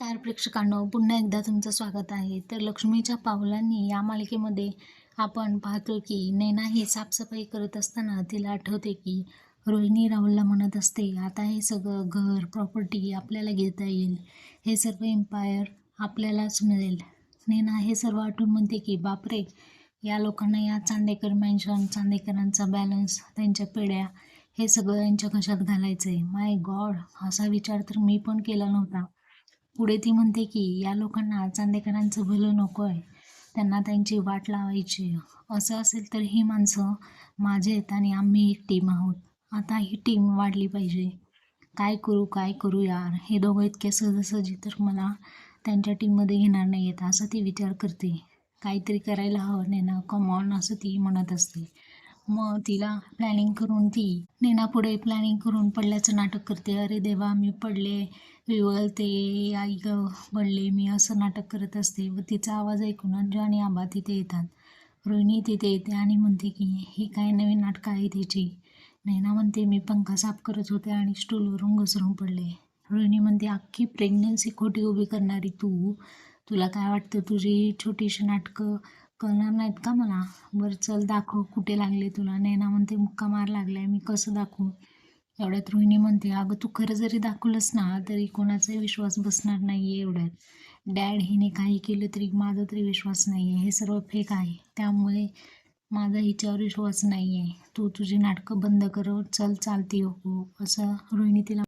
तार प्रेक्षकांनो पुन्हा एकदा तुमचं स्वागत आहे. तर लक्ष्मीच्या पावलांनी या मालिकेमध्ये आपण पाहतो की नैना ही साफसफाई करत असताना तिला आठवते की रोहिणी राहुलला म्हणत असते आता हे सगळं घर प्रॉपर्टी आपल्याला घेता येईल. हे सर्व एम्पायर आपल्यालाच मिळेल. नैना हे सर्व आठवून म्हणते की बापरे या लोकांना या चांदेकर मॅन्शन चांदेकरांचा बॅलन्स त्यांच्या पेड्या हे सगळं यांच्या कशात घालायचं आहे माय गॉड असा विचार तर मी पण केला नव्हता. पुढे ती म्हणते की या लोकांना चांदेकरांचं भलं नको आहे. त्यांना त्यांची वाट लावायची असं असेल तर ही माणसं माझे आहेत आणि आम्ही एक टीम आहोत. आता ही टीम वाढली पाहिजे. काय करू काय करू यार? हे दोघं इतके सहजासहजी तर मला त्यांच्या टीममध्ये घेणार नाही आहेत असं ती विचार करते. काहीतरी करायला हवं नाही ना कमॉन असं ती म्हणत असते. मग तिला प्लॅनिंग करून ती नेना पुढे प्लॅनिंग करून पडल्याचं नाटक करते. अरे देवा मी पडले. विवळते आई ग पडले. मी असं नाटक करत असते. व तिचा आवाज ऐकून अंजू आणि आबा तिथे येतात. रोहिणी तिथे येते आणि म्हणते की ही काय नवीन नाटकं आहे तिची? नैना म्हणते मी पंखा साफ करत होते आणि स्टूलवरून घसरून पडले. रोहिणी म्हणते अख्खी प्रेग्नन्सी खोटी उभी करणारी तू. तुला काय वाटतं? तुझी छोटीशी नाटकं कळणार नाहीत का मला? बरं चल दाखव कुठे लागले तुला. नैना म्हणते मुक्का मार लागलाय मी कसं दाखवू? एवढ्यात रोहिणी म्हणते अगं तू खरं जरी दाखवलंस ना तरी कोणाचाही विश्वास बसणार नाही आहे एवढ्यात. डॅड हिने काही केलं तरी माझा तरी विश्वास नाही आहे हे सर्व फेक आहे. त्यामुळे माझा हिच्यावर विश्वास नाही आहे तू तुझी नाटकं बंद कर. चल चालती हो, हो. असं रोहिणी तिला